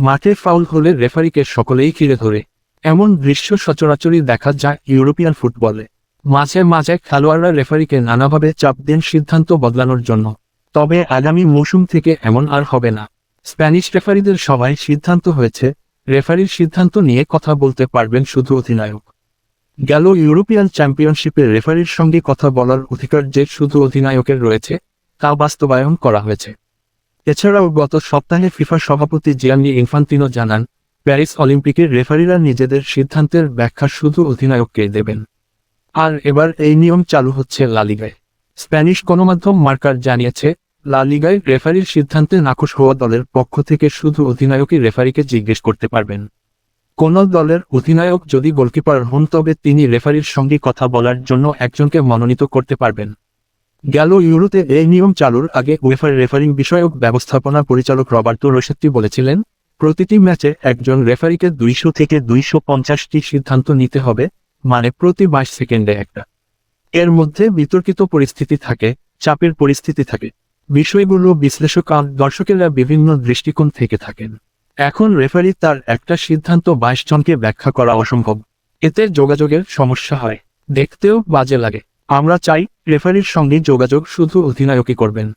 মাঠে ফাউল হলে রেফারিকে সকলেই ঘিরে ধরে। এমন দৃশ্য সচরাচরই দেখা যায় ইউরোপিয়ান ফুটবলে। মাঝে মাঝে খেলোয়াড়রা রেফারিকে নানাভাবে চাপ দেন সিদ্ধান্ত বদলানোর জন্য। তবে আগামী মৌসুম থেকে এমন আর হবে না। স্প্যানিশ রেফারিদের সবাই সিদ্ধান্ত হয়েছে, রেফারির সিদ্ধান্ত নিয়ে কথা বলতে পারবেন শুধু অধিনায়ক। গেল ইউরোপিয়ান চ্যাম্পিয়নশিপে রেফারির সঙ্গে কথা বলার অধিকার যে শুধু অধিনায়কের রয়েছে, তা বাস্তবায়ন করা হয়েছে। এছাড়াও গত সপ্তাহে ফিফার সভাপতি জিয়ান্নি ইনফান্তিনো জানান, প্যারিস অলিম্পিকের রেফারিরা নিজেদের সিদ্ধান্তের ব্যাখ্যা শুধু অধিনায়ককে দেবেন। আর এবার এই নিয়ম চালু হচ্ছে লালিগায় স্প্যানিশ গণমাধ্যম মার্কার জানিয়েছে লালিগায় রেফারির সিদ্ধান্তে নাখোশ হওয়া দলের পক্ষ থেকে শুধু অধিনায়কই রেফারিকে জিজ্ঞেস করতে পারবেন। কোন দলের অধিনায়ক যদি গোলকিপার হন তবে তিনি রেফারির সঙ্গে কথা বলার জন্য একজনকে মনোনীত করতে পারবেন। গেল ইউরোতে এই নিয়ম চালুর আগে ওয়েফার রেফারিং বিষয়ক ব্যবস্থাপনা পরিচালক রবার্তো রোশেত্তি বলেছিলেন, প্রতিটি ম্যাচে একজন রেফারিকে দুইশো থেকে দুইশো পঞ্চাশটি সিদ্ধান্ত নিতে হবে মানে প্রতি বাইশ সেকেন্ডে একটা। এর মধ্যে বিতর্কিত পরিস্থিতি থাকে, চাপের পরিস্থিতি থাকে। বিষয়গুলো বিশ্লেষক দর্শকেরা বিভিন্ন দৃষ্টিকোণ থেকে থাকেন। এখন রেফারি তার একটা সিদ্ধান্ত বাইশ জনকে ব্যাখ্যা করা অসম্ভব। এতে যোগাযোগের সমস্যা হয়। দেখতেও বাজে লাগে। আমরা চাই রেফারির সঙ্গে যোগাযোগ শুধু অধিনায়কই করবেন।